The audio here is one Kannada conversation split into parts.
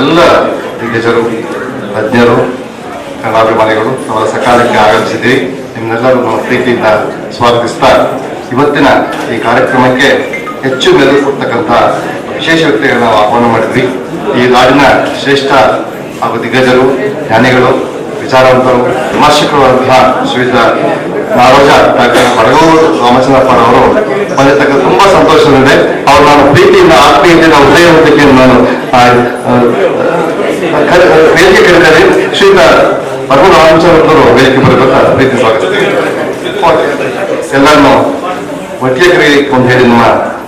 ಎಲ್ಲ ದಿಗ್ಗಜರು, ತಜ್ಞರು, ಕಲಾಭಿಮಾನಿಗಳು ಅವರ ಸಕಾಲಕ್ಕೆ ಆಗಮಿಸಿದ್ದೀವಿ ನಿಮ್ಮನ್ನೆಲ್ಲರೂ ನಮ್ಮ ಪ್ರೀತಿಯಿಂದ ಸ್ವಾಗತಿಸ್ತಾ ಇವತ್ತಿನ ಈ ಕಾರ್ಯಕ್ರಮಕ್ಕೆ ಹೆಚ್ಚು ಮೆಲು ಕೊಡ್ತಕ್ಕಂಥ ವಿಶೇಷ ವ್ಯಕ್ತಿಗಳನ್ನ ನಾವು ಆಹ್ವಾನ ಮಾಡಿದ್ವಿ. ಈ ನಾಡಿನ ಶ್ರೇಷ್ಠ ಹಾಗೂ ದಿಗ್ಗಜರು, ಜ್ಞಾನಿಗಳು, ವಿಚಾರವಂತರು ವಿಮರ್ಶಕರಾದಂತಹ ಶ್ರೀಯುತ ನಾರೋಜ ಡಾಕ್ಟರ್ ಬಡಗೂರು ರಾಮಚಂದ್ರಪ್ಪ ಅವರು ಬಂದಿರ್ತಕ್ಕ ತುಂಬಾ ಸಂತೋಷವಿದೆ ಅವ್ರು ನಾನು ಪ್ರೀತಿಯಿಂದ, ಆತ್ಮೀಯತೆಯಿಂದ ಹೃದಯವಂತಿಕೆ ನಾನು ವೇದಿಕೆ ಕರೆದರೆ ಶ್ರೀಯುತ ಬಡಗೂರು ರಾಮಚಂದ್ರಪ್ಪರು ವೇದಿಕೆ ಬರಬೇಕ ಪ್ರೀತಿ ಸ್ವಾಗತಿಸ್ತೀನಿ ಎಲ್ಲರನ್ನು ಒಟ್ಟಿಗೆ ಕರೆಯಲಿಕ್ಕೆ ಹೇಳಿ ನಮ್ಮ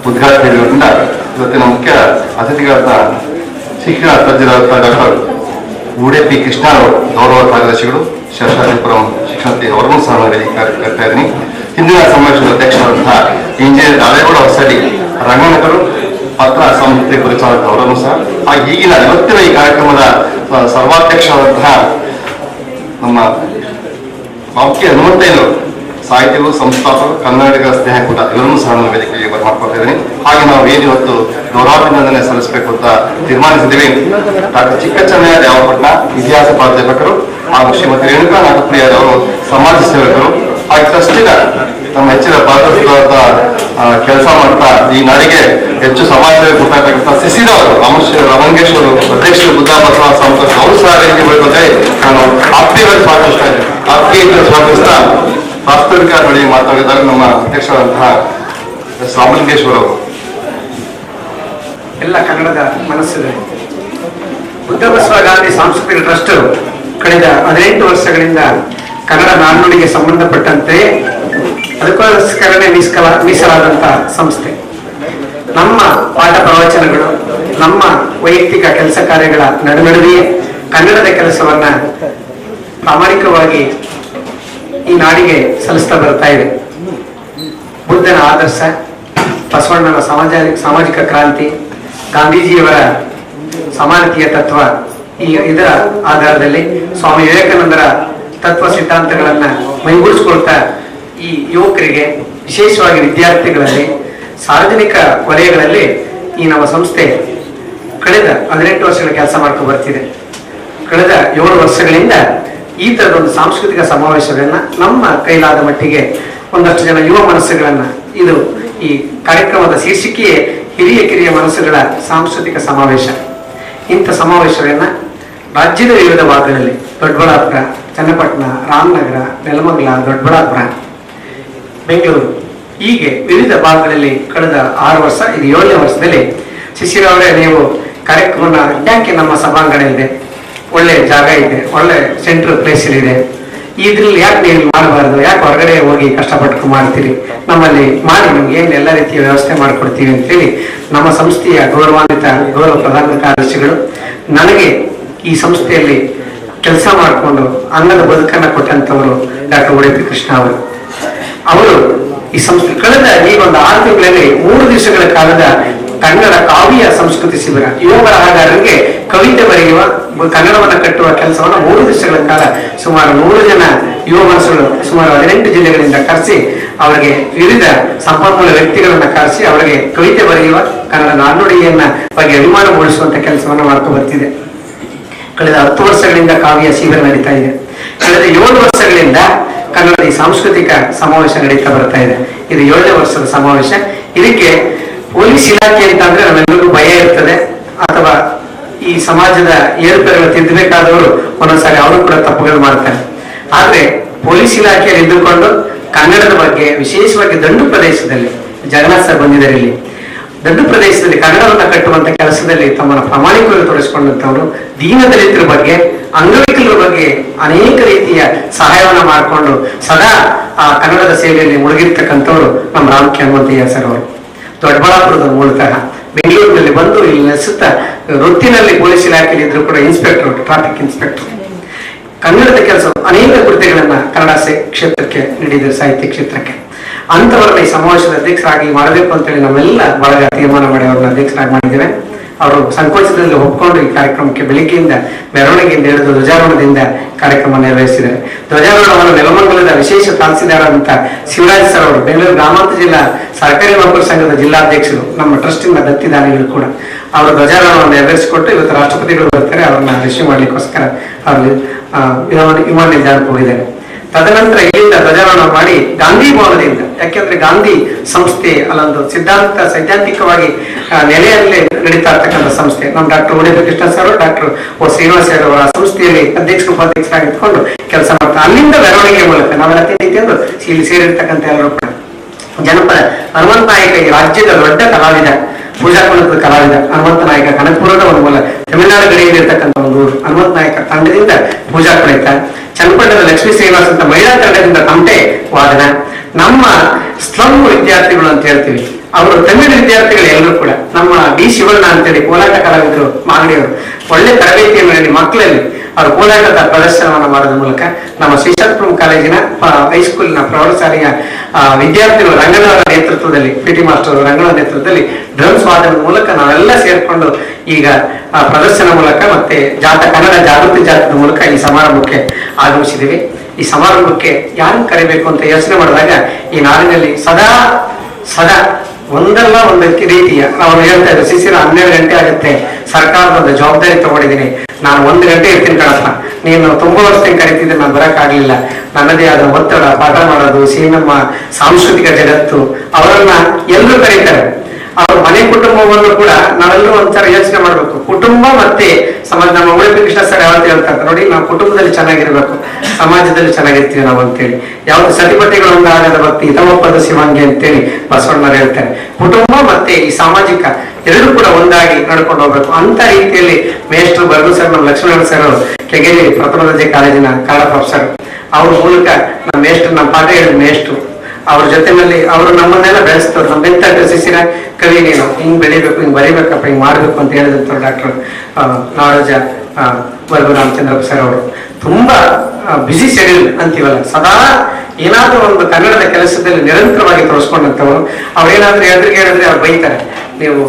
ಉದ್ಘಾಟನೆ ಇರೋದ್ರಿಂದ ಇವತ್ತಿನ ಮುಖ್ಯ ಅತಿಥಿಗಳಾದ ಶಿಕ್ಷಣ ತಜ್ಞರಾದ ಡಾಕ್ಟರ್ ಉಡುಪಿ ಕೃಷ್ಣ ಅವರು ಗೌರವ ಕಾರ್ಯದರ್ಶಿಗಳು, ಶೇಷಾದ್ರಿಪುರಂ ಶಿಕ್ಷಣತೆ ಅವರನ್ನು ಸಹ ನಾನು ವೇದಿಕೆ ಕರ್ತಾ ಇದ್ದೀನಿ. ಹಿಂದಿನ ಸಮಾವೇಶದ ಅಧ್ಯಕ್ಷರಾದಂತಹ ಇಂಜಿನಿಯರ್ ನಾಳೇಗೌಡ ಹೊಸಡಿ ರಂಗನಗರು ಪತ್ರ ಸಂಸ್ಥೆ ಪರಿಚಾಲಕ ಅವರನ್ನು ಸಹ, ಹಾಗೆ ಈಗಿನ ಇವತ್ತಿನ ಈ ಕಾರ್ಯಕ್ರಮದ ಸರ್ವಾಧ್ಯಕ್ಷರಾದಂತಹ ನಮ್ಮ ಬಾಬ್ಕಿ ಹನುಮಂತಯ್ಯನವರು, ಸಾಹಿತಿಗಳು, ಸಂಸ್ಥಾಪಕರು, ಕನ್ನಡಿಗರ ಸ್ನೇಹಕೂಟ, ಇವರನ್ನು ಸಹ ನಾನು ವೇದಿಕೆಗೆ ಬರ್ಮಾಡ್ಕೊಳ್ತಾ ಹಾಗೆ ನಾವು ಏನು ಇವತ್ತು ಗೌರವಾಭಿನಂದನೆ ಸಲ್ಲಿಸಬೇಕು ಅಂತ ತೀರ್ಮಾನಿಸಿದ್ದೀವಿ. ಡಾಕ್ಟರ್ ಚಿಕ್ಕಚ್ಚನಯ್ಯ ದೇವಪಟ್ನ ಇತಿಹಾಸ ಪ್ರಾಧ್ಯಾಪಕರು ಹಾಗೂ ಶ್ರೀಮತಿ ರೇಣುಕಾ ನಾಗಪ್ರಿಯರವರು ಸಮಾಜ ಸೇವಕರು ಹಾಗೆ ಟ್ರಸ್ಟಿನ ನಮ್ಮ ಹೆಚ್ಚಿನ ಪಾತ್ರದ ಕೆಲಸ ಮಾಡ್ತಾ ಈ ನಾಡಿಗೆ ಹೆಚ್ಚು ಸಮಾಜ ಸೇವೆ ಕೊಡ್ತಕ್ಕಂಥ ಸಿಸಿರವರು ರಾಮೇಶ್ ರಮಂಗೇಶ್ವರು ಅಧ್ಯಕ್ಷ ಬುದ್ಧ, ಬಸವ, ಸಂತೋಷ್, ಅವರು ಸಹ ವೇದಿಕೆ ಬೆಳೆದಂತೆ ನಾನು ಆಪ್ತಿಯಲ್ಲಿ ಸ್ವಾಗತಿಸ್ತಾ ಇದ್ದೇನೆ. ಆಪ್ತಿಯಿಂದ ಸ್ವಾಗತಿಸ್ತಾ ವಾಸ್ತವಿಕ ಬಳಿ ಮಾತಾಡಿದ್ದಾರೆ ನಮ್ಮ ಅಧ್ಯಕ್ಷರಾದಂತಹ ಎಸ್. ರಾಮಲಿಂಗೇಶ್ವರ ಅವರು. ಎಲ್ಲ ಕನ್ನಡದ ಮನಸ್ಸಿದೆ ಬುದ್ಧ ಬಸವ ಗಾಂಧಿ ಸಾಂಸ್ಕೃತಿಕ ಟ್ರಸ್ಟ್ ಕಳೆದ ಹದಿನೆಂಟು ವರ್ಷಗಳಿಂದ ಕನ್ನಡ ನಾಣ್ಣುಡಿಗೆ ಸಂಬಂಧಪಟ್ಟಂತೆ ಅದಕ್ಕೋಸ್ಕರನೇ ಮೀಸಲ ಮೀಸಲಾದಂತಹ ಸಂಸ್ಥೆ. ನಮ್ಮ ಪಾಠ ಪ್ರವಚನಗಳು, ನಮ್ಮ ವೈಯಕ್ತಿಕ ಕೆಲಸ ಕಾರ್ಯಗಳ ನಡುವೆಯೇ ಕನ್ನಡದ ಕೆಲಸವನ್ನ ಪ್ರಾಮಾಣಿಕವಾಗಿ ಈ ನಾಡಿಗೆ ಸಲ್ಲಿಸ್ತಾ ಬರ್ತಾ ಇದೆ. ಬುದ್ಧನ ಆದರ್ಶ, ಬಸವಣ್ಣನ ಸಮಾಜ, ಸಾಮಾಜಿಕ ಕ್ರಾಂತಿ, ಗಾಂಧೀಜಿಯವರ ಸಮಾನತೆಯ ತತ್ವ ಈ ಇದರ ಆಧಾರದಲ್ಲಿ ಸ್ವಾಮಿ ವಿವೇಕಾನಂದರ ತತ್ವ ಸಿದ್ಧಾಂತಗಳನ್ನ ಮೈಗೂಡಿಸ್ಕೊಳ್ತಾ ಈ ಯುವಕರಿಗೆ, ವಿಶೇಷವಾಗಿ ವಿದ್ಯಾರ್ಥಿಗಳಲ್ಲಿ, ಸಾರ್ವಜನಿಕ ವಲಯಗಳಲ್ಲಿ ಈ ನಮ್ಮ ಸಂಸ್ಥೆ ಕಳೆದ ಹದಿನೆಂಟು ವರ್ಷಗಳ ಕೆಲಸ ಮಾಡ್ಕೊಂಡು ಬರ್ತಿದೆ. ಕಳೆದ ಏಳು ವರ್ಷಗಳಿಂದ ಈ ತರದೊಂದು ಸಾಂಸ್ಕೃತಿಕ ಸಮಾವೇಶಗಳನ್ನ ನಮ್ಮ ಕೈಲಾದ ಮಟ್ಟಿಗೆ ಒಂದಷ್ಟು ಜನ ಯುವ ಮನಸ್ಸುಗಳನ್ನ ಇದು ಈ ಕಾರ್ಯಕ್ರಮದ ಶೀರ್ಷಿಕೆಯೇ ಹಿರಿಯ ಕಿರಿಯ ಮನಸ್ಸುಗಳ ಸಾಂಸ್ಕೃತಿಕ ಸಮಾವೇಶ. ಇಂಥ ಸಮಾವೇಶವನ್ನ ರಾಜ್ಯದ ವಿವಿಧ ಭಾಗಗಳಲ್ಲಿ ದೊಡ್ಡಬಳ್ಳಾಪುರ, ಚನ್ನಪಟ್ಟಣ, ರಾಮನಗರ, ನೆಲಮಂಗಲ, ದೊಡ್ಡಬಳ್ಳಾಪುರ, ಬೆಂಗಳೂರು. ಹೀಗೆ ವಿವಿಧ ಭಾಗಗಳಲ್ಲಿ ಕಳೆದ ಆರು ವರ್ಷ, ಇದು ಏಳನೇ ವರ್ಷದಲ್ಲಿ ಶಿಶಿರವರೇ ನೀವು ಕಾರ್ಯಕ್ರಮನ ಯಾಕೆ ನಮ್ಮ ಸಭಾಂಗಣ ಇದೆ ಒಳ್ಳೆ ಜಾಗ ಇದೆ, ಒಳ್ಳೆ ಸೆಂಟ್ರಲ್ ಇದೆ. ಇದ್ರಲ್ಲಿ ಯಾಕೆ ನೀವು ಮಾಡಬಾರ್ದು? ಯಾಕೆ ಹೊರಗಡೆ ಹೋಗಿ ಕಷ್ಟಪಟ್ಟು ಮಾಡ್ತೀರಿ? ನಮ್ಮಲ್ಲಿ ಮಾಡಿ ನಿಮ್ಗೆ ಏನು ಎಲ್ಲ ರೀತಿಯ ವ್ಯವಸ್ಥೆ ಮಾಡಿಕೊಡ್ತೀವಿ ಅಂತೇಳಿ ನಮ್ಮ ಸಂಸ್ಥೆಯ ಗೌರವಾನ್ವಿತ ಗೌರವ ಪ್ರಧಾನ ಕಾರ್ಯದರ್ಶಿಗಳು, ನನಗೆ ಈ ಸಂಸ್ಥೆಯಲ್ಲಿ ಕೆಲಸ ಮಾಡಿಕೊಂಡು ಅನ್ನದ ಬದುಕನ್ನ ಕೊಟ್ಟಂತವರು ಡಾಕ್ಟರ್ ಉಡುಪಿ ಕೃಷ್ಣ ಅವರು. ಅವರು ಈ ಸಂಸ್ಥೆ ಕಳೆದ ಈ ಒಂದು ಆರು ತಿಂಗಳಲ್ಲಿ ಮೂರು ದಿವಸಗಳ ಕಾಲದ ಕನ್ನಡ ಕಾವ್ಯ ಸಂಸ್ಕೃತಿ ಶಿಬಿರ ಯುವ ಬರಹಗಾರರಿಗೆ ಕವಿತೆ ಬರೆಯುವ, ಕನ್ನಡವನ್ನ ಕಟ್ಟುವ ಕೆಲಸವನ್ನು ಮೂರು ದಿವಸಗಳ ಕಾಲ ಸುಮಾರು ನೂರು ಜನ ಯುವ ಮನಸ್ಸುಗಳು ಸುಮಾರು ಹದಿನೆಂಟು ಜಿಲ್ಲೆಗಳಿಂದ ಕರೆಸಿ ಅವರಿಗೆ ವಿವಿಧ ಸಂಪನ್ಮೂಲ ವ್ಯಕ್ತಿಗಳನ್ನ ಕರೆಸಿ ಅವರಿಗೆ ಕವಿತೆ ಬರೆಯುವ ಕನ್ನಡ ನಾಣ್ಣುಡಿಯನ್ನ ಬಗ್ಗೆ ಅಭಿಮಾನ ಮೂಡಿಸುವಂತ ಕೆಲಸವನ್ನು ಮಾಡ್ಕೊಂಡು ಬರ್ತಿದೆ. ಕಳೆದ ಹತ್ತು ವರ್ಷಗಳಿಂದ ಕಾವ್ಯ ಶಿಬಿರ ನಡೀತಾ ಇದೆ. ಕಳೆದ ಏಳು ವರ್ಷಗಳಿಂದ ಕನ್ನಡದ ಈ ಸಾಂಸ್ಕೃತಿಕ ಸಮಾವೇಶ ನಡೀತಾ ಬರ್ತಾ ಇದೆ. ಇದು ಏಳನೇ ವರ್ಷದ ಸಮಾವೇಶ. ಇದಕ್ಕೆ ಪೊಲೀಸ್ ಇಲಾಖೆ ಅಂತ ಅಂದ್ರೆ ನಮ್ಮೆಲ್ಲರಿಗೂ ಭಯ ಇರ್ತದೆ. ಅಥವಾ ಈ ಸಮಾಜದ ಏರುಪೇರುಗಳು ತಿದ್ದಬೇಕಾದವರು ಒಂದೊಂದ್ಸಾರಿ ಅವರು ಕೂಡ ತಪ್ಪುಗಳು ಮಾಡ್ತಾರೆ. ಆದ್ರೆ ಪೊಲೀಸ್ ಇಲಾಖೆಯಲ್ಲಿ ಇದ್ದುಕೊಂಡು ಕನ್ನಡದ ಬಗ್ಗೆ ವಿಶೇಷವಾಗಿ ದಂಡು ಪ್ರದೇಶದಲ್ಲಿ ಜಗನ್ನಾಥ್ ಸರ್ ಬಂದಿದ್ದಾರೆ ಇಲ್ಲಿ. ದೊಡ್ಡ ಪ್ರದೇಶದಲ್ಲಿ ಕನ್ನಡವನ್ನ ಕಟ್ಟುವಂತ ಕೆಲಸದಲ್ಲಿ ತಮ್ಮನ್ನು ಪ್ರಾಮಾಣಿಕವಾಗಿ ತೊಡಗಿಸಿಕೊಂಡಂತವರು ದೀನ ದಲಿತರ ಬಗ್ಗೆ, ಅಂಗವಿಕಲರ ಬಗ್ಗೆ ಅನೇಕ ರೀತಿಯ ಸಹಾಯವನ್ನ ಮಾಡಿಕೊಂಡು ಸದಾ, ಆ, ಕನ್ನಡದ ಸೇವೆಯಲ್ಲಿ ಮುಳುಗಿರ್ತಕ್ಕಂಥವ್ರು ನಮ್ಮ ರಾಮ್ ಹನುಮಂತಯ್ಯ ಸರ್ ಅವರು. ದೊಡ್ಡಬಳ್ಳಾಪುರದ ಮೂಲತಃ ಬೆಂಗಳೂರಿನಲ್ಲಿ ಬಂದು ಇಲ್ಲಿ ನೆಲೆಸುತ್ತಾ ವೃತ್ತಿನಲ್ಲಿ ಪೊಲೀಸ್ ಇಲಾಖೆಯಲ್ಲಿ ಇದ್ರು ಕೂಡ ಇನ್ಸ್ಪೆಕ್ಟರ್ ಟ್ರಾಫಿಕ್ ಇನ್ಸ್ಪೆಕ್ಟರ್. ಕನ್ನಡದ ಕೆಲಸ ಅನೇಕ ಕೃತಿಗಳನ್ನ ಕನ್ನಡ ಕ್ಷೇತ್ರಕ್ಕೆ ನೀಡಿದ್ರು ಸಾಹಿತ್ಯ ಕ್ಷೇತ್ರಕ್ಕೆ. ಅಂತವರನ್ನ ಈ ಸಮಾವೇಶದ ಅಧ್ಯಕ್ಷರಾಗಿ ಮಾಡಬೇಕು ಅಂತೇಳಿ ನಾವೆಲ್ಲ ಬಳಗ ತೀರ್ಮಾನ ಮಾಡಿ ಅವ್ರನ್ನ ಅಧ್ಯಕ್ಷರಾಗಿ ಮಾಡಿದ್ದೇವೆ. ಅವರು ಸಂಕೋಚದಲ್ಲಿ ಒಪ್ಕೊಂಡು ಈ ಕಾರ್ಯಕ್ರಮಕ್ಕೆ ಬೆಳಿಗ್ಗೆಯಿಂದ ಮೆರವಣಿಗೆಯಿಂದ ಹಿಡಿದು ಧ್ವಜಾರೋಹಣದಿಂದ ಕಾರ್ಯಕ್ರಮ ನಿರ್ವಹಿಸಿದ್ದಾರೆ ಧ್ವಜಾರೋಹಣವನ್ನು ನೆಲಮಂಗಲದ ವಿಶೇಷ ತಹಸೀಲ್ದಾರಂತ ಶಿವರಾಜ್ ಸರ್ ಅವರು ಬೆಂಗಳೂರು ಗ್ರಾಮಾಂತರ ಜಿಲ್ಲಾ ಸರ್ಕಾರಿ ನೌಕರ ಸಂಘದ ಜಿಲ್ಲಾಧ್ಯಕ್ಷರು, ನಮ್ಮ ಟ್ರಸ್ಟಿನ ದತ್ತಿದಾನಿಗಳು ಕೂಡ ಅವರು ಧ್ವಜಾರೋಹಣವನ್ನು ನೆರವೇರಿಸಿಕೊಟ್ಟು ಇವತ್ತು ರಾಷ್ಟ್ರಪತಿಗಳು ಬರ್ತಾರೆ, ಅವರನ್ನ ರಿಸೀವ್ ಮಾಡಲಿಕ್ಕೋಸ್ಕರ ಅವರು ವಿಮಾನ ನಿಲ್ದಾಣಕ್ಕೆ ಹೋಗಿದ್ದಾರೆ ತದನಂತರ ಇಲ್ಲಿಂದ ಧ್ವಜಾರೋಹಣ ಮಾಡಿ ಗಾಂಧಿ ಭವನದಿಂದ ಯಾಕೆಂದ್ರೆ ಗಾಂಧಿ ಸಂಸ್ಥೆ ಅಲ್ಲೊಂದು ಸಿದ್ಧಾಂತ ಸೈದ್ಧಾಂತಿಕವಾಗಿ ನೆಲೆಯಲ್ಲೇ ನಡೀತಾ ಇರ್ತಕ್ಕಂಥ ಸಂಸ್ಥೆ. ನಮ್ಮ doctor Udendra Krishna sir, doctor O Srinivasa ಅವರ ಸಂಸ್ಥೆಯಲ್ಲಿ ಅಧ್ಯಕ್ಷ ಉಪಾಧ್ಯಕ್ಷರಾಗಿ ಇಟ್ಕೊಂಡು ಕೆಲಸ ಮಾಡ್ತಾರೆ ಅಲ್ಲಿಂದ ಮೆರವಣಿಗೆ ಮೂಲಕ ನಾವೆಲ್ಲ ತಿಂದು ಇಲ್ಲಿ ಸೇರಿರ್ತಕ್ಕಂಥ ಎಲ್ಲರೂ ಕೂಡ. ಜನಪದ ಹನುಮಂತ ನಾಯಕ ರಾಜ್ಯದ ದೊಡ್ಡ ಕಲಾವಿದ. ಪೂಜಾ ಕುಲದ ಕಲಾವಿದ ಹನುಮಂತ ನಾಯಕ, ಕನಕಪುರದ ಒಂದು ಮೂಲ ತಮಿಳುನಾಡು ಗಡಿಯಲ್ಲಿ ಇರ್ತಕ್ಕಂಥ ಒಂದು ಹನುಮಂತ ನಾಯಕ ತಂಡದಿಂದ ಪೂಜಾ ಕುಳಿತ ಚನ್ನಪಟ್ಟಣದ ಲಕ್ಷ್ಮೀ ಶ್ರೀನಿವಾಸ್ ಅಂತ ಮಹಿಳಾ ತಂಡದಿಂದ ತಮಟೆ ವಾದನ. ನಮ್ಮ ಸ್ಲಮ್ ವಿದ್ಯಾರ್ಥಿಗಳು ಅಂತ ಹೇಳ್ತೀವಿ. ಅವರು ತಮಿಳು ವಿದ್ಯಾರ್ಥಿಗಳು ಎಲ್ಲರೂ ಕೂಡ. ನಮ್ಮ ಡಿ ಶಿವಣ್ಣ ಅಂತೇಳಿ ಕೋಲಾಟ ಕಲಾವಿದರು ಮಾಗಡಿಯವರು. ಒಳ್ಳೆ ತರಬೇತಿಯನ್ನು ಮಕ್ಕಳಲ್ಲಿ ಅವರು ಕೋಲಾಟದ ಪ್ರದರ್ಶನವನ್ನು ಮಾಡೋದ್ರ ಮೂಲಕ ನಮ್ಮ ಶ್ರೀಶಾಂತಪುರಂ ಕಾಲೇಜಿನ ಹೈಸ್ಕೂಲಿನ ಪ್ರೌಢಶಾಲೆಯ ವಿದ್ಯಾರ್ಥಿಗಳು ರಂಗನವರ ನೇತೃತ್ವದಲ್ಲಿ ಪಿ ಟಿ ಮಾಸ್ಟರ್ ರಂಗನ ನೇತೃತ್ವದಲ್ಲಿ ಡ್ರಮ್ಸ್ ವಾದನದ ಮೂಲಕ ನಾವೆಲ್ಲ ಸೇರ್ಕೊಂಡು ಈಗ ಪ್ರದರ್ಶನ ಮೂಲಕ ಮತ್ತೆ ಜಾತ, ಕನ್ನಡ ಜಾಗೃತಿ ಜಾತದ ಮೂಲಕ ಈ ಸಮಾರಂಭಕ್ಕೆ ಆಗಮಿಸಿದ್ದೀವಿ ಈ ಸಮಾರಂಭಕ್ಕೆ ಯಾರನ್ನು ಕರಿಬೇಕು ಅಂತ ಯೋಚನೆ ಮಾಡಿದಾಗ ಈ ನಾಡಿನಲ್ಲಿ ಸದಾ ಸದಾ ಒಂದಲ್ಲ ಒಂದು ರೀತಿಯ ಅವ್ರು ಹೇಳ್ತಾ ಇದ್ರು ಶಿಶಿರ ಹನ್ನೆರಡು ಗಂಟೆ ಆಗುತ್ತೆ. ಸರ್ಕಾರದ ಜವಾಬ್ದಾರಿ ತಗೊಂಡಿದ್ದೀನಿ. ನಾನು ಒಂದು ಗಂಟೆ ಇರ್ತೀನಿ ಕಣಪ್ಪ. ನೀನು ತುಂಬಾ ವರ್ಷದಿಂದ ಕರಿತಿದ್ರೆ ನಾನು ಬರಕ್ಕಾಗ್ಲಿಲ್ಲ. ನನ್ನದೇ ಆದ ಒತ್ತಡ, ಪಾಠ ಮಾಡೋದು, ಸಿನಿಮಾ, ಸಾಂಸ್ಕೃತಿಕ ಜಗತ್ತು, ಅವರನ್ನ ಎಲ್ಲರೂ ಕರೀತಾರೆ. ಅವ್ರ ಮನೆ ಕುಟುಂಬವನ್ನು ಕೂಡ ನಾವೆಲ್ಲರೂ ಒಂಥರ ಯೋಚನೆ ಮಾಡ್ಬೇಕು. ಕುಟುಂಬ ಮತ್ತೆ ಸಮಾಜ, ನಮ್ಮ ಉಳಿಪಿ ಕೃಷ್ಣ ಸರ್ ನೋಡಿ, ನಾವು ಕುಟುಂಬದಲ್ಲಿ ಚೆನ್ನಾಗಿರ್ಬೇಕು, ಸಮಾಜದಲ್ಲಿ ಚೆನ್ನಾಗಿರ್ತೀವಿ ನಾವು ಅಂತೇಳಿ. ಯಾವ್ದು ಸತಿಪತಿಗಳು ಆಗದ ಭಕ್ತಿ ಹಿತವಪ್ಪದ ಶಿವಂಗೆ ಅಂತೇಳಿ ಬಸವಣ್ಣರು ಹೇಳ್ತಾರೆ. ಕುಟುಂಬ ಮತ್ತೆ ಈ ಸಾಮಾಜಿಕ ಎರಡು ಕೂಡ ಒಂದಾಗಿ ನಡ್ಕೊಂಡು ಹೋಗ್ಬೇಕು. ಅಂತ ರೀತಿಯಲ್ಲಿ ಮೇಷ್ಟ್ರು ಬರ್ಗು ಸರ್, ನಮ್ಮ ಲಕ್ಷ್ಮಣ ಸರ್ ಪ್ರಥಮ ದರ್ಜೆ ಕಾಲೇಜಿನ ಕನ್ನಡ ಪ್ರೊಫೆಸರ್. ಅವ್ರ ಮೂಲಕ ನಮ್ಮ ಮೇಷ್ಟ್ರು, ನಮ್ಮ ಪಾಠ ಹೇಳಿದ ಮೇಷ್ಟ್ರು, ಅವ್ರ ಜೊತೆನಲ್ಲಿ ಅವರು ನಮ್ಮನ್ನೆಲ್ಲ ಬೆಳೆಸ್ತವ್ರು. ನಮ್ಮ ಎಂತ ಶಿಶಿರ ಕವಿ ನೀನು? ಹಿಂಗ್ ಬೆಳಿಬೇಕು, ಹಿಂಗ್ ಬರಿಬೇಕಪ್ಪ, ಹಿಂಗ್ ಮಾಡ್ಬೇಕು ಅಂತ ಹೇಳಿದಂತ ಡಾಕ್ಟರ್ ನಾಡೋಜ ವರ್ಗು ರಾಮಚಂದ್ರ ಸರ್ ಅವರು. ತುಂಬಾ ಬ್ಯುಸಿ ಶೆಡ್ಯೂಲ್ ಅಂತೀವಲ್ಲ. ಸದಾ ಏನಾದರೂ ಒಂದು ಕನ್ನಡದ ಕೆಲಸದಲ್ಲಿ ನಿರಂತರವಾಗಿ ತೋರಿಸ್ಕೊಂಡಂತವರು ಅವ್ರೇನಾದ್ರೂ ಎದುರಿಗೆ ಹೇಳಿದ್ರೆ ಅವ್ರು ಬೈತಾರೆ. ನೀವು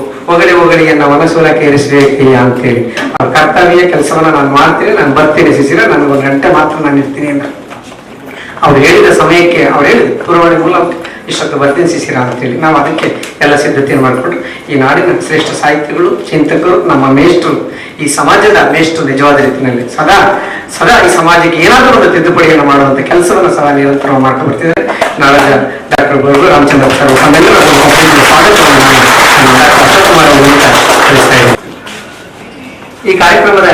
ಹೋಗಲಿ ಎನ್ನ ಮನಸ್ಸೂಲಕ್ಕೆ ಅಂತ ಅಂತೇಳಿ. ಅವ್ರ ಕರ್ತವ್ಯ ಕೆಲಸವನ್ನ ನಾನು ಮಾಡ್ತೀನಿ, ನಾನು ಬರ್ತೀನಿ ಸಿಸಿರ ನನಗೆ ಒಂದು ಗಂಟೆ ಮಾತ್ರ ನಾನು ಇರ್ತೀನಿ ಅಂತ. ಅವ್ರು ಹೇಳಿದ ಸಮಯಕ್ಕೆ, ಅವ್ರು ಹೇಳಿದ ದೂರವಾಣಿ ಮೂಲಕ ಇಷ್ಟೊತ್ತು ಬರ್ತೀನಿ ಶಿಶಿರ ಅಂತೇಳಿ. ನಾವು ಅದಕ್ಕೆ ಎಲ್ಲ ಸಿದ್ಧತೆಯನ್ನು ಮಾಡಿಕೊಂಡು ಈ ನಾಡಿನ ಶ್ರೇಷ್ಠ ಸಾಹಿತಿಗಳು, ಚಿಂತಕರು, ನಮ್ಮ ಮೇಷ್ಟರು, ಈ ಸಮಾಜದ ಮೇಷ್ಟ್ರು ನಿಜವಾದ ರೀತಿಯಲ್ಲಿ ಸದಾ ಸದಾ ಈ ಸಮಾಜಕ್ಕೆ ಏನಾದರೂ ಒಂದು ತಿದ್ದುಪಡಿಯನ್ನು ಮಾಡುವಂಥ ಕೆಲಸವನ್ನು ಸದಾ ನಿರಂತರ ಮಾಡ್ಕೊಂಡು ಬರ್ತಿದ್ದಾರೆ. ಡಾಕ್ಟರ್ ಗುರು ರಾಮಚಂದ್ರ ಸರ್ ಸ್ವಾಗತವನ್ನು ಈ ಕಾರ್ಯಕ್ರಮದ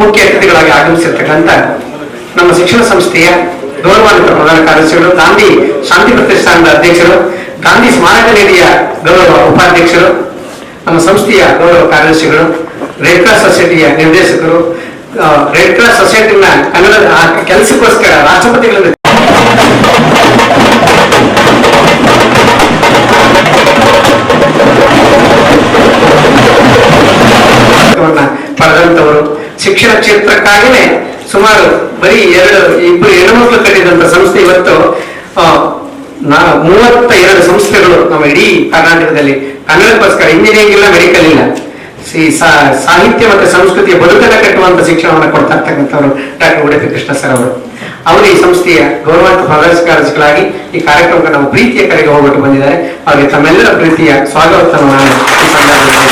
ಮುಖ್ಯ ಅತಿಥಿಗಳಾಗಿ ಆಗಮಿಸಿರ್ತಕ್ಕಂಥ ನಮ್ಮ ಶಿಕ್ಷಣ ಸಂಸ್ಥೆಯ ಗೌರವಾನ್ವಿತ ಪ್ರಧಾನ ಕಾರ್ಯದರ್ಶಿಗಳು, ಗಾಂಧಿ ಶಾಂತಿ ಪ್ರತಿಷ್ಠಾನದ ಅಧ್ಯಕ್ಷರು, ಗಾಂಧಿ ಸ್ಮಾರಕ ನಿಧಿಯ ಗೌರವ ಉಪಾಧ್ಯಕ್ಷರು, ನಮ್ಮ ಸಂಸ್ಥೆಯ ಗೌರವ ಕಾರ್ಯದರ್ಶಿಗಳು ರೆಡ್ ಕ್ರಾಸ್ ಸೊಸೈಟಿಯ ನಿರ್ದೇಶಕರು ರೆಡ್ ಕ್ರಾಸ್ ಸೊಸೈಟಿನ ಕನ್ನಡ ಕೆಲಸಕ್ಕೋಸ್ಕರ ರಾಷ್ಟ್ರಪತಿಗಳನ್ನು ಪಡೆದಂತವರು ಶಿಕ್ಷಣ ಕ್ಷೇತ್ರಕ್ಕಾಗಿನೇ ಸುಮಾರು ಬರೀ ಎರಡು ಇಬ್ಬರು ಹೆಣ್ಮಕ್ಳು ಕಟ್ಟಿದಂತ ಸಂಸ್ಥೆ ಇವತ್ತು ಮೂವತ್ತ ಎರಡು ಸಂಸ್ಥೆಗಳು ನಮ್ಮ ಇಡೀ ಕರ್ನಾಟಕದಲ್ಲಿ ಕನ್ನಡಕ್ಕೋಸ್ಕರ ಇಂಜಿನಿಯರಿಂಗ್ ಇಲ್ಲ ಮೆಡಿಕಲ್ ಇಲ್ಲ. ಸಿ- ಸಾಹಿತ್ಯ ಮತ್ತು ಸಂಸ್ಕೃತಿಯ ಬದುಕನ್ನು ಕಟ್ಟುವಂತ ಶಿಕ್ಷಣವನ್ನು ಕೊಡ್ತಾ ಇರ್ತಕ್ಕಂಥವ್ರು ಡಾಕ್ಟರ್ ಉಡುಪಿ ಕೃಷ್ಣ ಸರ್ ಅವರು. ಅವರು ಈ ಸಂಸ್ಥೆಯ ಗೌರವಾಂತ ಪ್ರದರ್ಶಕಾರಗಳಾಗಿ ಈ ಕಾರ್ಯಕ್ರಮಕ್ಕೆ ನಮ್ಮ ಪ್ರೀತಿಯ ಕರೆಗೆ ಹೋಗ್ಬಿಟ್ಟು ಬಂದಿದ್ದಾರೆ. ಅವರಿಗೆ ತಮ್ಮೆಲ್ಲರ ಪ್ರೀತಿಯ ಸ್ವಾಗತವನ್ನು ನಾನು ಈ ಸಂದರ್ಭದಲ್ಲಿ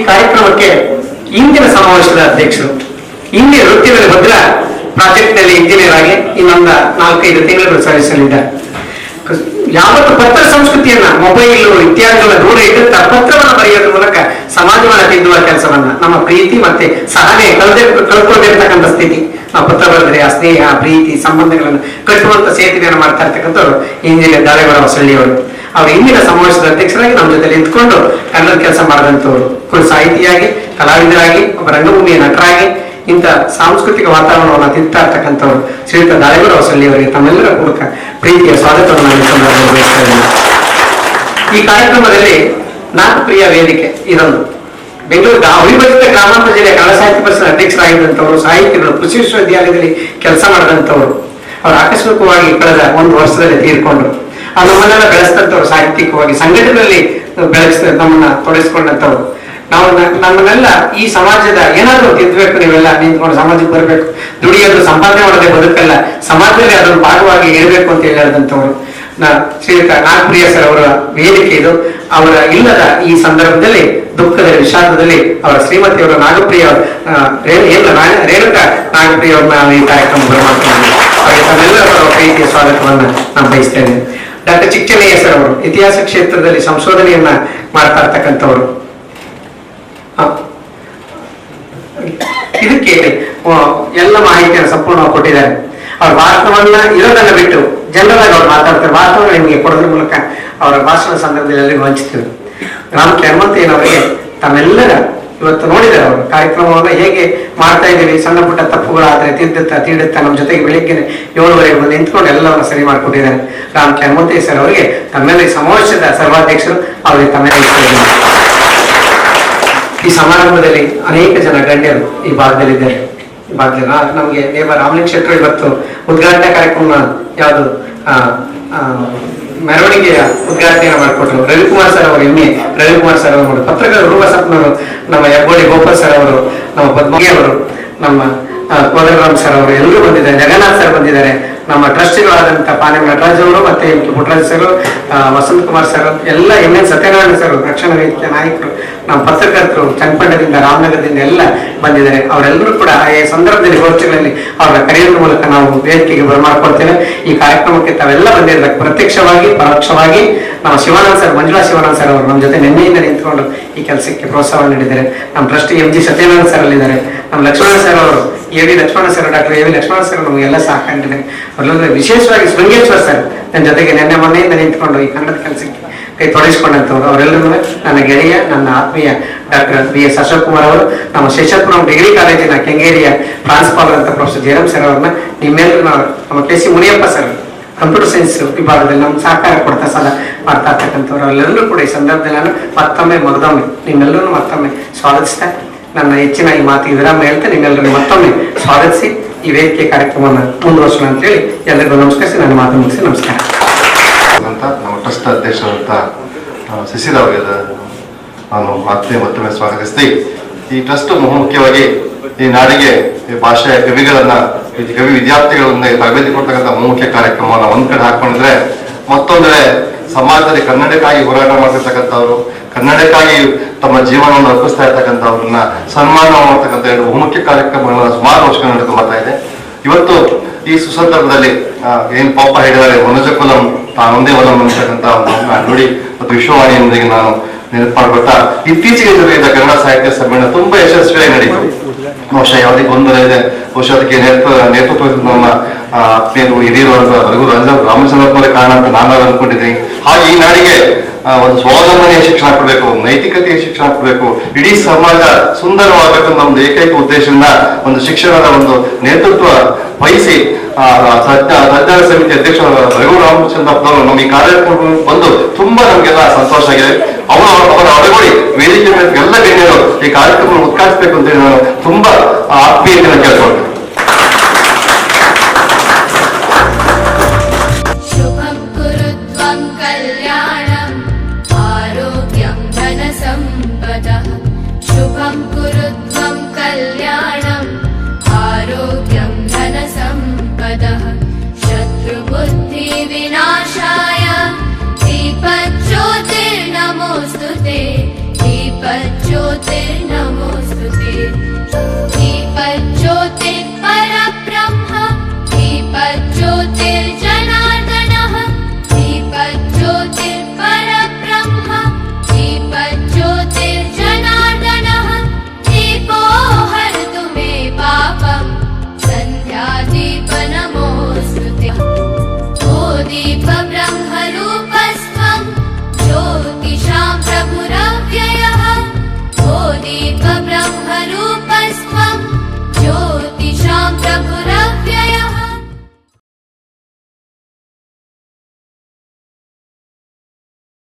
ಈ ಕಾರ್ಯಕ್ರಮಕ್ಕೆ ಇಂದಿನ ಸಮಾವೇಶದ ಅಧ್ಯಕ್ಷರು ಇಂದಿನ ವೃತ್ತಿಯಲ್ಲಿ ಭದ್ರ ಪ್ರಾಜೆಕ್ಟ್ನಲ್ಲಿ ಇಂಜಿನಿಯರ್ ಆಗಿ ಇನ್ನೊಂದ ನಾಲ್ಕೈದು ತಿಂಗಳು ಸಲ್ಲಿಸಲಿದ್ದಾರೆ ಯಾವತ್ತು ಪತ್ರ ಸಂಸ್ಕೃತಿಯನ್ನ, ಮೊಬೈಲ್ ಇತ್ಯಾದಿಗಳ ದೂರ ಇಟ್ಟು ಪತ್ರವನ್ನು ಬರೆಯೋದ್ರ ಮೂಲಕ ಸಮಾಜವನ್ನ ತಿದ್ದುವ ಕೆಲಸವನ್ನ, ನಮ್ಮ ಪ್ರೀತಿ ಮತ್ತೆ ಸಹನೆ ಕಳೆದ ಕಳ್ಕೊಂಡಿರ್ತಕ್ಕಂಥ ಸ್ಥಿತಿ. ಆ ಪತ್ರ ಬರೆದ್ರೆ ಆ ಸ್ನೇಹ, ಪ್ರೀತಿ, ಸಂಬಂಧಗಳನ್ನು ಕಟ್ಟುವಂತ ಸೇತುವೆಯನ್ನು ಮಾಡ್ತಾ ಇರ್ತಕ್ಕಂಥವ್ರು ಇಂಜಿನಿಯರ್ ದಾರೆಗಳ ಹೊಸಳ್ಳಿಯವರು. ಅವರು ಇಂದಿನ ಸಮಾವೇಶದ ಅಧ್ಯಕ್ಷರಾಗಿ ನಮ್ಮ ಜೊತೆ ನಿಂತ್ಕೊಂಡು ಕನ್ನಡ ಕೆಲಸ ಮಾಡಿದಂಥವ್ರು. ಸಾಹಿತಿಯಾಗಿ, ಕಲಾವಿದರಾಗಿ, ಒಬ್ಬ ರಂಗಭೂಮಿಯ ನಟರಾಗಿ ಇಂಥ ಸಾಂಸ್ಕೃತಿಕ ವಾತಾವರಣವನ್ನು ತಿಂತಾ ಇರ್ತಕ್ಕಂಥವ್ರು ಶ್ರೀಯುತ ದಾಳಿವರ ಹೊಸಳ್ಳಿ ಅವರಿಗೆ ತಮ್ಮೆಲ್ಲರ ಮೂಲಕ ಪ್ರೀತಿಯ ಸ್ವಾಗತವನ್ನು ನಾನು ಈ ಕಾರ್ಯಕ್ರಮದಲ್ಲಿ ನಾಲ್ಕು ಪ್ರಿಯ ವೇದಿಕೆ ಇದೊಂದು. ಬೆಂಗಳೂರು ಅವಿಭಜಿತ ಗ್ರಾಮಾಂತರ ಜಿಲ್ಲೆಯ ಕನ್ನಡ ಸಾಹಿತ್ಯ ಪರಿಷತ್ ಅಧ್ಯಕ್ಷರಾಗಿದ್ದಂಥವರು, ಸಾಹಿತಿಗಳು, ಕೃಷಿ ವಿಶ್ವವಿದ್ಯಾಲಯದಲ್ಲಿ ಕೆಲಸ ಮಾಡಿದಂಥವ್ರು, ಅವರು ಆಕಸ್ಮಿಕವಾಗಿ ಕಳೆದ ಒಂದು ವರ್ಷದಲ್ಲಿ ತೀರ್ಕೊಂಡ್ರು. ಆ ನಮ್ಮನ್ನೆಲ್ಲ ಬೆಳೆಸಿದಂಥವ್ರು ಸಾಹಿತ್ಯಿಕವಾಗಿ, ಸಂಘಟನೆಯಲ್ಲಿ ಬೆಳೆಸ ನಮ್ಮನ್ನ ತೊಡಗಿಸ್ಕೊಂಡಂಥವ್ರು. ನಾವು ನಮ್ಮನ್ನೆಲ್ಲ ಈ ಸಮಾಜದ ಏನಾದ್ರು ತಿದ್ದಬೇಕು ನೀವೆಲ್ಲ, ನಿಂತ್ಕೊಂಡು ಸಮಾಜಕ್ಕೆ ಬರಬೇಕು. ದುಡಿಯೋದು ಸಂಪಾದನೆ ಮಾಡದೆ ಬದುಕಲ್ಲ, ಸಮಾಜದಲ್ಲಿ ಅದೊಂದು ಭಾಗವಾಗಿ ಇರಬೇಕು ಅಂತ ಹೇಳಿ ಹೇಳಿದಂಥವ್ರು. ನಾ- ಶ್ರೀಯುತ ನಾಗಪ್ರಿಯ ಸರ್ ಅವರ ವೇದಿಕೆ ಇದು. ಅವರ ಇಲ್ಲದ ಈ ಸಂದರ್ಭದಲ್ಲಿ, ದುಃಖದ ವಿಷಾದದಲ್ಲಿ ಅವರ ಶ್ರೀಮತಿಯವರ ನಾಗಪ್ರಿಯ ಏನು ರೇಣುಕಾ ನಾಗಪ್ರಿಯ ಅವ್ರನ್ನ ಈ ಕಾರ್ಯಕ್ರಮ ಬರಮಾಡ್ತೀನಿ ಅವರಿಗೆ ಪ್ರೀತಿಯ ಸ್ವಾಗತವನ್ನು ನಾನು ಬಯಸ್ತೇನೆ. ಡಾಕ್ಟರ್ ಚಿಕ್ಕನಯ್ಯ ಸರ್ ಅವರು ಇತಿಹಾಸ ಕ್ಷೇತ್ರದಲ್ಲಿ ಸಂಶೋಧನೆಯನ್ನ ಮಾಡ್ತಾ ಇರ್ತಕ್ಕಂಥವ್ರು. ಇದಕ್ಕೆ ಎಲ್ಲ ಮಾಹಿತಿಯನ್ನು ಸಂಪೂರ್ಣವಾಗಿ ಕೊಟ್ಟಿದ್ದಾರೆ. ಅವ್ರ ಭಾಷಣವನ್ನ ಇರೋದನ್ನ ಬಿಟ್ಟು ಜನರಲ್ ಅವ್ರು ಮಾತಾಡ್ತಾರೆ. ಭಾಷಣವನ್ನು ನಿಮಗೆ ಕೊಡೋದ್ರ ಮೂಲಕ ಅವರ ಭಾಷಣ ಸಂದರ್ಭದಲ್ಲಿ ಎಲ್ಲರಿಗೂ ಹಂಚುತ್ತೇವೆ ರಾಮ್ ಹನುಮಂತಯ್ಯನವರಿಗೆ ತಮ್ಮೆಲ್ಲರ ಇವತ್ತು ನೋಡಿದ್ದಾರೆ ಅವರು ಕಾರ್ಯಕ್ರಮವನ್ನು ಹೇಗೆ ಮಾಡ್ತಾ ಇದ್ದೀವಿ ಸಣ್ಣ ಪುಟ್ಟ ತಪ್ಪುಗಳಾದ್ರೆ ತಿದ್ದುತ್ತಾ ತೀಡುತ್ತಾ ನಮ್ಮ ಜೊತೆಗೆ ಬೆಳಿಗ್ಗೆ ಏಳುವರೆಗೆ ಬಂದು ನಿಂತ್ಕೊಂಡು ಎಲ್ಲವನ್ನು ಸರಿ ಮಾಡಿಕೊಟ್ಟಿದ್ದಾರೆ. ರಾಮ್ ಹನುಮಂತಯ್ಯ ಸರ್ ಅವರಿಗೆ ತಮ್ಮೆಲ್ಲ ಸಮಾವೇಶದ ಸರ್ವಾಧ್ಯಕ್ಷರು, ಅವರಿಗೆ ತಮ್ಮೆಲ್ಲ ಈ ಸಮಾರಂಭದಲ್ಲಿ ಅನೇಕ ಜನ ಗಣ್ಯರು ಈ ಭಾಗದಲ್ಲಿದ್ದಾರೆ. ಈ ಭಾಗದಲ್ಲಿ ನಮಗೆ ದೇವ ರಾಮಲಿಂಗ ಶೆಟ್ಟರು ಇವತ್ತು ಉದ್ಘಾಟನಾ ಕಾರ್ಯಕ್ರಮ ಯಾವುದು? ಮೆರವಣಿಗೆಯ ಉದ್ಘಾಟನೆಯನ್ನು ಮಾಡಿಕೊಟ್ರು. ರವಿಕುಮಾರ್ ಸರ್ ಅವರು ಎಮ್ಮೆ ರವಿಕುಮಾರ್ ಸರ್ ಅವರು, ಪತ್ರಕರ್ತರು ರೂಪಸಪ್ನವರು ನಮ್ಮ ಹೆಬ್ಬೋಳಿ ಗೋಪಾಲ್ ಸರ್ ಅವರು, ನಮ್ಮ ಪದ್ಮಗಿ ಅವರು, ನಮ್ಮ ಕೋದರಾಮ್ ಸರ್ ಅವರು, ಎಲ್ಲರೂ ಬಂದಿದ್ದಾರೆ. ಜಗನ್ನಾಥ್ ಸರ್ ಬಂದಿದ್ದಾರೆ. ನಮ್ಮ ಟ್ರಸ್ಟಿಗಳಾದಂಥ ಪಾನಿ ನಟರಾಜ್ ಅವರು ಮತ್ತೆ ಪುಟ್ಟರಾಜ್ ಸರ್ ವಸಂತ್ ಕುಮಾರ್ ಸರ್, ಎಲ್ಲ M N Satyanarayana sir, Rakshana Vedike ನಾಯಕರು, ನಮ್ಮ ಪತ್ರಕರ್ತರು, ಚನ್ನಪಟ್ಟಣದಿಂದ ರಾಮನಗರದಿಂದ ಎಲ್ಲ ಬಂದಿದ್ದಾರೆ. ಅವರೆಲ್ಲರೂ ಕೂಡ ಈ ಸಂದರ್ಭದಲ್ಲಿ, ಗೋಷ್ಠಿಗಳಲ್ಲಿ ಅವರ ಕರೆಯೋದ್ರ ಮೂಲಕ ನಾವು ವೇದಿಕೆಗೆ ಬರಮಾಡ್ಕೊಳ್ತೇವೆ ಈ ಕಾರ್ಯಕ್ರಮಕ್ಕೆ ತಾವೆಲ್ಲ ಬಂದಿರಬೇಕು. ಪ್ರತ್ಯಕ್ಷವಾಗಿ, ಪರೋಕ್ಷವಾಗಿ, ನಮ್ಮ ಶಿವಾನಂದ ಸರ್, ಮಂಜುಳಾ ಶಿವಾನಂದ ಸರ್ ಅವರು ನಮ್ಮ ಜೊತೆ ನಿನ್ನೆಯಿಂದ ನಿಂತ್ಕೊಂಡು ಈ ಕೆಲಸಕ್ಕೆ ಪ್ರೋತ್ಸಾಹ ನೀಡಿದ್ದಾರೆ. ನಮ್ಮ trust M G Satyanarayana sir ಅಲ್ಲಿದ್ದಾರೆ. ನಮ್ಮ ಲಕ್ಷ್ಮಣ ಸರ್ ಅವರು, A V Lakshmana sir doctor A V Lakshmana sir ನಮಗೆಲ್ಲ ಸಹಕರಿಸಿದ್ದಾರೆ. ಅವರೆಲ್ಲರೂ ವಿಶೇಷವಾಗಿ ಶೃಂಗೇಶ್ವರ್ ಸರ್ ನನ್ನ ಜೊತೆಗೆ ನಿನ್ನೆ ಮೊನ್ನೆಯಿಂದ ನಿಂತ್ಕೊಂಡು ಈ ಕನ್ನಡದ ಕೆಲಸಕ್ಕೆ ಕೈ ತೊಡಗಿಸ್ಕೊಂಡಂಥವ್ರು. ಅವರೆಲ್ಲರೂ ನನ್ನ ಗೆಳೆಯ, ನನ್ನ ಆತ್ಮೀಯ doctor B S Ashok Kumar ಅವರು, ನಮ್ಮ ಶೇಷಪುರಂ ಡಿಗ್ರಿ ಕಾಲೇಜಿನ ಕೆಂಗೇರಿಯ ಪ್ರಾನ್ಸಿಪಾಲರ್ ಅಂತ ಪ್ರೊಫೆಸರ್ ಜಯರಾಮ್ ಸರ್ ಅವ್ರನ್ನ ನಿಮ್ಮೆಲ್ಲರೂ ನಮ್ಮ K C Muniyappa sir computer science ವಿಭಾಗದಲ್ಲಿ ನಮ್ಮ ಸಹಕಾರ ಕೊಡ್ತಾ ಸಲ ಮಾಡ್ತಾ ಇರ್ತಕ್ಕಂಥವ್ರು. ಕೂಡ ಈ ಸಂದರ್ಭದಲ್ಲಿ ನಾನು ಮತ್ತೊಮ್ಮೆ ಮಗದೊಮ್ಮೆ ನಿಮ್ಮೆಲ್ಲರೂ ಮತ್ತೊಮ್ಮೆ ಸ್ವಾಗತಿಸ್ತಾ ನನ್ನ ಹೆಚ್ಚಿನ ಈ ಮಾತು ವಿರಾಮ ಹೇಳ್ತಾ ನಿಮ್ಮೆಲ್ಲರೂ ಮತ್ತೊಮ್ಮೆ ಸ್ವಾಗತಿಸಿ ಈ ವೇದಿಕೆ ಕಾರ್ಯಕ್ರಮವನ್ನು ಮುಂದುವರ್ಸೋಣ ಅಂತೇಳಿ ಎಲ್ಲರಿಗೂ ನಮಸ್ಕರಿಸಿ, ನನ್ನ ಮಾತು ಮುಗಿಸಿ, ನಮಸ್ಕಾರ. ಅಂತ ಟ್ರಸ್ಟ್ ಅಧ್ಯಕ್ಷರಂತ ಶಿಶಿರ ಅವರಿಗೆ ನಾನು ಮತ್ತೆ ಮತ್ತೊಮ್ಮೆ ಸ್ವಾಗತಿಸ್ತೀನಿ. ಈ ಟ್ರಸ್ಟ್ ಮುಖ್ಯವಾಗಿ ಈ ನಾಡಿಗೆ ಈ ಭಾಷೆಯ ಕವಿಗಳನ್ನ ಕವಿ ವಿದ್ಯಾರ್ಥಿಗಳನ್ನ ತರಬೇತಿ ಕೊಡ್ತಕ್ಕಂಥ ಮುಖ್ಯ ಕಾರ್ಯಕ್ರಮವನ್ನು ಒಂದ್ ಕಡೆ ಹಾಕೊಂಡಿದ್ರೆ ಮತ್ತೊಂದೆಡೆ ಸಮಾಜದಲ್ಲಿ ಕನ್ನಡಕ್ಕಾಗಿ ಹೋರಾಟ ಮಾಡಿರ್ತಕ್ಕಂಥವ್ರು ಕನ್ನಡಕ್ಕಾಗಿ ತಮ್ಮ ಜೀವನವನ್ನು ಅರ್ಪಿಸ್ತಾ ಇರ್ತಕ್ಕಂಥವ್ರನ್ನ ಸನ್ಮಾನ ಮಾಡ್ತಕ್ಕಂಥ ಎರಡು ಬಹುಮುಖ್ಯ ಕಾರ್ಯಕ್ರಮಗಳನ್ನ ಸುಮಾರು ವರ್ಷಗಳು ನಡೆದು ಬರ್ತಾ ಇದೆ. ಇವತ್ತು ಈ ಸುಸಂದರ್ಭದಲ್ಲಿ ಏನ್ ಪಾಪ ಹೇಳಿದ್ದಾರೆ? ಮನುಜ ಕುಲಂ ತಾನೊಂದೇ ಒಲಂ ಅಂತಕ್ಕಂಥ ನುಡಿ ಮತ್ತು ವಿಶ್ವವಾಣಿಯೊಂದಿಗೆ ನಾನು ನೆನಪು ಮಾಡ್ಕೊಳ್ತಾ ಇತ್ತೀಚೆಗೆ ಜರುಗಿದ ಕನ್ನಡ ಸಾಹಿತ್ಯ ಸಮ್ಮೇಳನ ತುಂಬಾ ಯಶಸ್ವಿಯಾಗಿ ನಡೀತು. ಬಹುಶಃ ಯಾವುದೇ ಗೊಂದಲ ಇದೆ ಬಹುಶಃ ಅದಕ್ಕೆ ನೇತೃತ್ವ ನೇತೃತ್ವ ನಮ್ಮ ಆತ್ಮೀಯರು ಹಿರಿಯರು ಅಂತ ರಘು ರಂಜನ್ ರಾಮಚಂದ್ರಪ್ಪನವರೇ ಕಾರಣ ಅಂತ ನಾನು ಅನ್ಕೊಂಡಿದ್ದೀನಿ ಹಾಗೆ ಈ ನಾಡಿಗೆ ಒಂದು ಸ್ವಾವಲಂಬನೆಯ ಶಿಕ್ಷಣ ಕೊಡಬೇಕು ನೈತಿಕತೆಯ ಶಿಕ್ಷಣ ಕೊಡಬೇಕು ಇಡೀ ಸಮಾಜ ಸುಂದರವಾಗಬೇಕು ನಮ್ದು ಏಕೈಕ ಉದ್ದೇಶದಿಂದ ಒಂದು ಶಿಕ್ಷಣದ ಒಂದು ನೇತೃತ್ವ ವಹಿಸಿ ತಜ್ಞರ ಸಮಿತಿ ಅಧ್ಯಕ್ಷ ರಘು ರಾಮಚಂದ್ರಪ್ಪನವರು ನಮ್ಮ ಈ ಕಾರ್ಯಕ್ರಮ ಬಂದು ತುಂಬಾ ನಮಗೆಲ್ಲ ಸಂತೋಷ ಆಗಿದೆ ಅವರು ಅವರ ಒಳಗಡೆ ವೇದಿಕೆ ಎಲ್ಲ ಗಣ್ಯರು ಈ ಕಾರ್ಯಕ್ರಮ ಉದ್ಘಾಟಿಸಬೇಕು ಅಂತ ನಾನು ತುಂಬಾ ಆತ್ಮೀಯತೆಯನ್ನು ಕೇಳ್ಕೊಳ್ತೇನೆ.